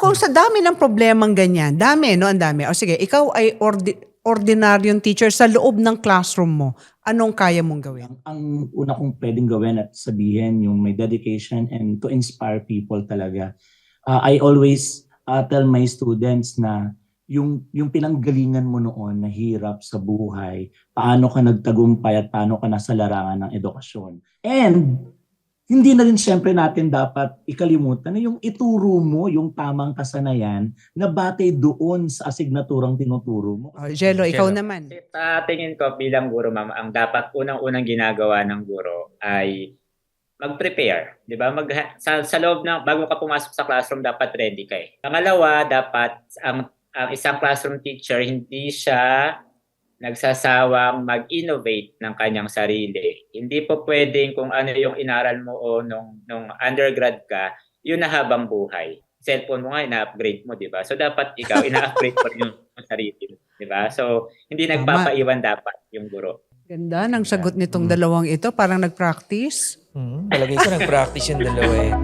Kung sa dami ng problemang ganyan, dami, no? Ang dami. O sige, ikaw ay ordi- ordinaryong teacher sa loob ng classroom mo. Anong kaya mong gawin? Ang, ang una kong pwedeng gawin at sabihin yung may dedication and to inspire people talaga. Uh, I always uh, tell my students na yung yung pinanggalingan mo noon na hirap sa buhay, paano ka nagtagumpay at paano ka nasa larangan ng edukasyon. And hindi na rin syempre natin dapat ikalimutan na yung ituro mo yung tamang kasanayan na batay doon sa asignaturang tinuturo mo. O, Jello, ikaw Jello. naman. Sa tingin ko bilang guro ma'am, ang dapat unang-unang ginagawa ng guro ay mag-prepare, 'di ba? Mag sa, sa loob ng bago ka pumasok sa classroom dapat ready ka eh. Pangalawa, dapat ang ang isang classroom teacher hindi siya nagsasawang mag-innovate ng kanyang sarili. Hindi po pwedeng kung ano yung inaral mo o nung nung undergrad ka, yun na habang buhay. Cellphone mo nga ina-upgrade mo, 'di ba? So dapat ikaw ina-upgrade mo yung sarili mo, 'di ba? So hindi Tama. nagpapaiwan dapat yung guro. Ganda ng sagot nitong Mm. dalawang ito. Parang nag-practice. Hmm, palagay ko nag-practice yung dalawa eh.